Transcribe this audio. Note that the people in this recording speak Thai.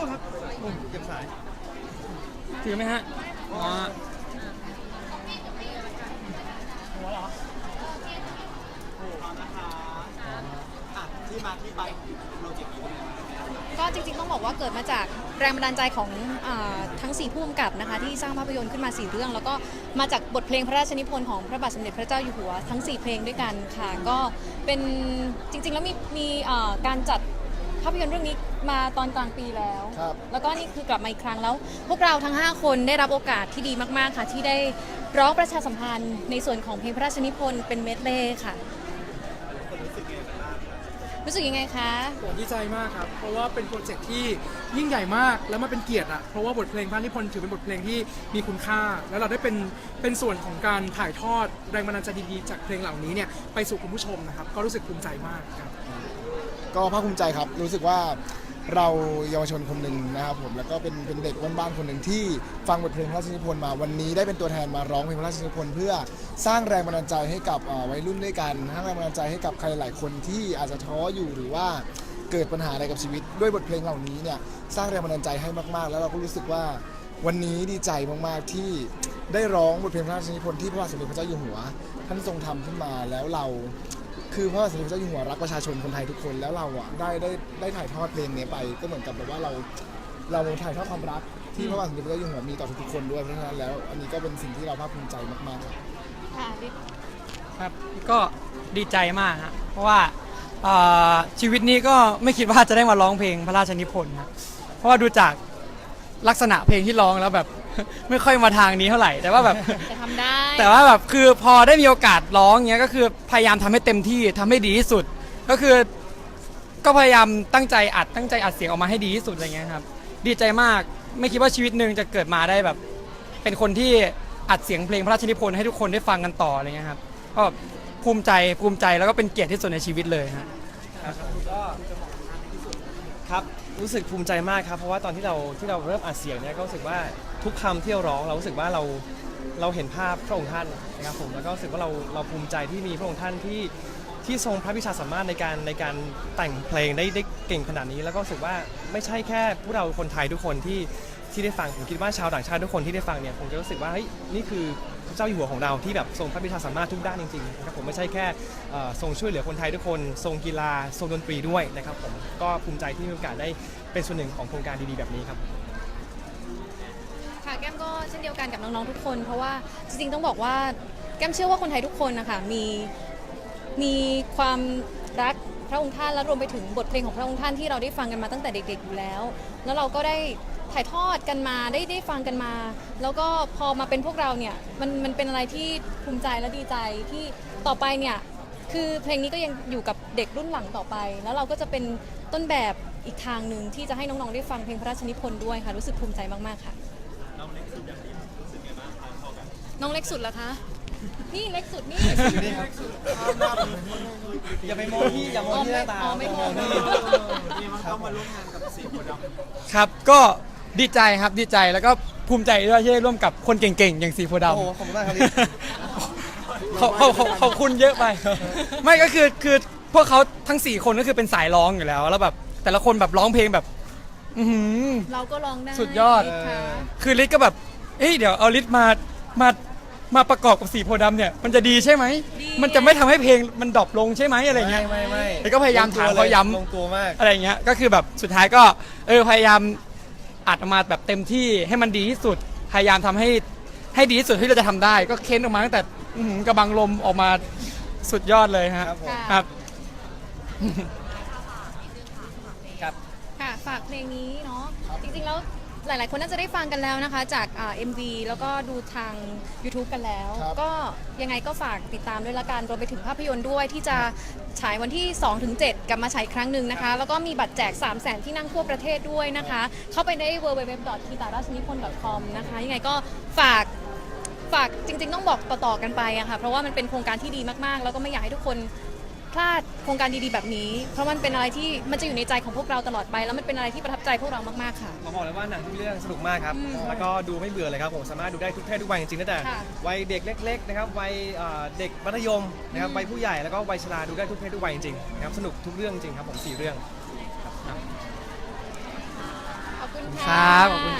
อุ้ยโทษครับโอ้ยเก็บสาย ถือไหมฮะ อ๋ออะที่มาที่ไปของโปรเจกต์นี้เป็นยังไงบ้าง ก็จริงๆ ต้องบอกว่าเกิดมาจากแรงบันดาลใจของอาทั้ง 4 ผู้กำกับนะคะ ที่สร้างภาพยนตร์ขึ้นมา 4 เรื่อง แล้วก็มาจากบทเพลงพระราชนิพนธ์ของพระบาทสมเด็จพระเจ้าอยู่หัวทั้ง 4 เพลงด้วยกันค่ะ ก็เป็นจริงๆ แล้วมีมีอ่าการจัด ภาพยนตร์เรื่องนี้มาตอนกลางปีแล้ว ครับ แล้วก็นี่คือกลับมาอีกครั้งแล้ว พวกเราทั้ง 5 คนได้รับโอกาสที่ดีมากๆค่ะ ที่ได้ร้องประชาสัมพันธ์ในส่วนของเพลงพระราชนิพนธ์เป็นเมดเล่ค่ะ รู้สึกยังไงคะ ผมดีใจมากครับ เพราะว่าเป็นโปรเจกต์ที่ยิ่งใหญ่มาก แล้วมันเป็นเกียรติอะเพราะว่าบทเพลงพระนิพนธ์ถือเป็นบทเพลงที่มีคุณค่า แล้วเราได้เป็นเป็นส่วนของการถ่ายทอดแรงบันดาลใจดีๆจากเพลงเหล่านี้เนี่ยไปสู่คุณผู้ชมนะครับ ก็รู้สึกภูมิใจมากครับ ก็ภาคภูมิใจครับ รู้สึกว่าเราเยาวชนคนหนึ่งนะครับผมแล้วก็เป็นเป็นเด็กบ้านๆคนหนึ่งที่ฟังบทเพลงพระราชนิพนธ์มาวันนี้ได้เป็นตัวแทนมาร้องเพลงพระราชนิพนธ์เพื่อสร้างแรงบันดาลใจให้กับวัยรุ่นด้วยกันสร้างแรงบันดาลใจให้กับใครหลายคนที่อาจจะท้ออยู่หรือว่าเกิดปัญหาอะไรกับชีวิต ด้วยบทเพลงเหล่านี้เนี่ยสร้างแรงบันดาลใจให้มากๆ แล้วเราก็รู้สึกว่าวันนี้ดีใจมากๆที่ได้ร้องบทเพลงพระราชนิพนธ์ที่พระบาทสมเด็จพระเจ้าอยู่หัว ท่านทรงทำขึ้นมาแล้วเรา คือพระบาทสมเด็จพระเจ้าอยู่หัวรักประชาชนคนไทยทุกคน แล้วเราอะได้ได้ได้ถ่ายทอดเพลงนี้ไป ก็เหมือนกับแบบว่าเราเราถ่ายทอดความรักที่พระบาทสมเด็จพระเจ้าอยู่หัวมีต่อทุกๆคนด้วยเพราะฉะนั้นแล้วอันนี้ก็เป็นสิ่งที่เราภาคภูมิใจมากๆครับ ค่ะครับก็ดีใจมากฮะเพราะว่าเอ่อชีวิตนี้ก็ไม่คิดว่าจะได้มาร้องเพลงพระราชนิพนธ์ครับเพราะว่าดูจากลักษณะเพลงที่ร้องแล้วแบบ ไม่ค่อยมาทางนี้เท่าไหร่ แต่ว่าแบบจะทำได้ แต่ว่าแบบคือพอได้มีโอกาสร้องเงี้ยก็คือพยายามทำให้เต็มที่ทำให้ดีที่สุด ก็คือ ก็พยายามตั้งใจอัดตั้งใจอัดเสียงออกมาให้ดีที่สุดอะไรเงี้ยครับ ดีใจมากไม่คิดว่าชีวิตหนึ่งจะเกิดมาได้แบบ เป็นคนที่อัดเสียงเพลงพระราชนิพนธ์ให้ทุกคนได้ฟังกันต่ออะไรเงี้ยครับก็ภูมิใจภูมิใจแล้วก็เป็นเกียรติที่สุดในชีวิตเลยฮะก็ครับ รู้สึกภูมิใจมากครับ เพราะว่าตอนที่เราที่เราเริ่มอัดเสียงเนี่ยก็รู้สึกว่าทุกคำที่เราร้องเรารู้สึกว่าเราเราเห็นภาพพระองค์ท่านนะครับผมแล้วก็รู้สึกว่าเราเราภูมิใจที่มีพระองค์ท่านที่ที่ทรงพระวิชาสามารถในการในการแต่งเพลงได้ได้เก่งขนาดนี้ แล้วก็รู้สึกว่าไม่ใช่แค่พวกเราคนไทยทุกคนที่ ที่ได้ฟังผมคิดว่าชาวต่างชาติทุกคนที่ได้ฟังเนี่ยคงจะรู้สึกว่าเฮ้ยนี่คือพระเจ้าอยู่หัวของเราที่แบบทรงพระวิชาสามารถทุกด้านจริงๆนะครับผมไม่ใช่แค่ทรงช่วยเหลือคนไทยทุกคน ทรงกีฬาทรงดนตรีด้วยนะครับผมก็ภูมิใจที่มีโอกาสได้เป็นส่วนหนึ่งของโครงการดีๆแบบนี้ครับค่ะแก้มก็เช่นเดียวกันกับน้องๆทุกคน เพราะว่าจริงๆต้องบอกว่าแก้มเชื่อว่าคนไทยทุกคนนะคะมีมีความรักพระองค์ท่านและรวมไปถึงบทเพลงของพระองค์ท่านที่เราได้ฟังกันมาตั้งแต่เด็กๆอยู่แล้ว แล้วเราก็ได้ ถ่ายทอดกันมาได้ได้ฟังกันมา แล้วก็พอมาเป็นพวกเราเนี่ยมันมันเป็นอะไรที่ภูมิใจและดีใจที่ต่อไปเนี่ยคือเพลงนี้ก็ยังอยู่กับเด็กรุ่นหลังต่อไป แล้วเราก็จะเป็นต้นแบบอีกทางหนึ่งที่จะให้น้องๆได้ฟังเพลงพระราชนิพนธ์ด้วยค่ะรู้สึกภูมิใจมากๆค่ะ น้องเล็กสุดเหรอคะ นี่เล็กสุดนี่ อย่าไปมองที่อย่ามองที่หน้าตาอ๋อไม่มองที่นี่มันต้องมาร่วมงานกับสีโพธิ์ดำ ครับก็ ดีใจครับดีใจแล้วก็ภูมิใจด้วยที่ได้ร่วมกับคนเก่งๆ อย่างสีโพธิ์ดำ โอ้โหขอบคุณมากครับขอบขอบขอบขอบคุณเยอะไป ไม่ก็คือคือพวกเขาทั้ง 4 คนก็คือเป็นสายร้องอยู่แล้ว แล้วแบบแต่ละคนแบบร้องเพลงแบบ อื้อหือ เราก็ร้องได้สุดยอด ค่ะ คือลิศก็แบบ เอ้ยเดี๋ยวเอาลิศมามามาประกอบกับสีโพธิ์ดำเนี่ย มันจะดีใช่ไหมมันจะไม่ทำให้เพลงมันดรอปลงใช่ไหมอะไรเงี้ยไม่ไม่แล้วก็พยายามถามเขาย้ำ ลงตัวมาก อะไรเงี้ยก็คือแบบสุดท้ายก็เออพยายาม อัดออกมาแบบเต็มที่ให้มันดีที่สุด พยายามทำให้ให้ดีที่สุดที่เราจะทำได้ ก็เค้นออกมาตั้งแต่อื้อหือกระบังลมออกมาสุดยอดเลยฮะครับผมค่ะครับ ครับ ค่ะฝากเพลงนี้เนาะจริงๆแล้ว หลายๆ คนน่าจะได้ฟังกันแล้วนะคะ จากอ่า MV แล้วก็ดูทาง YouTube กันแล้ว ครับก็ยังไงก็ฝากติดตามด้วยละกันรวมไปถึงภาพยนตร์ด้วยที่จะฉายวันที่ 2-7 กลับมาฉายอีกครั้งหนึ่งนะคะ แล้วก็มีบัตรแจก 3 0 0 0 0 0ที่นั่งทั่วประเทศด้วยนะคะ เข้าไปได้ w w w k i t a r a s h n i p o n c o m นะคะ ยังไงก็ฝากฝากจริง ๆ ต้องบอกต่อๆกันไปอะค่ะเพราะว่ามันเป็นโครงการที่ดีมากๆ แล้วก็ไม่อยากให้ทุกคน พลาดโครงการดีๆแบบนี้ เพราะมันเป็นอะไรที่มันจะอยู่ในใจของพวกเราตลอดไป แล้วมันเป็นอะไรที่ประทับใจพวกเรามากๆค่ะขอบอกเลยว่าหนังทุกเรื่องสนุกมากครับ อืมแล้วก็ดูไม่เบื่อเลยครับผมสามารถดูได้ทุกเพศทุกวัยจริงๆตั้งแต่ค่ะ วัยเด็กเล็กๆนะครับวัยเอ่อเด็กมัธยมนะครับอืมวัยผู้ใหญ่แล้วก็วัยชราดูได้ทุกเพศทุกวัยจริงๆนะครับสนุกทุกเรื่องจริงครับผมสี่เรื่องครับขอบคุณ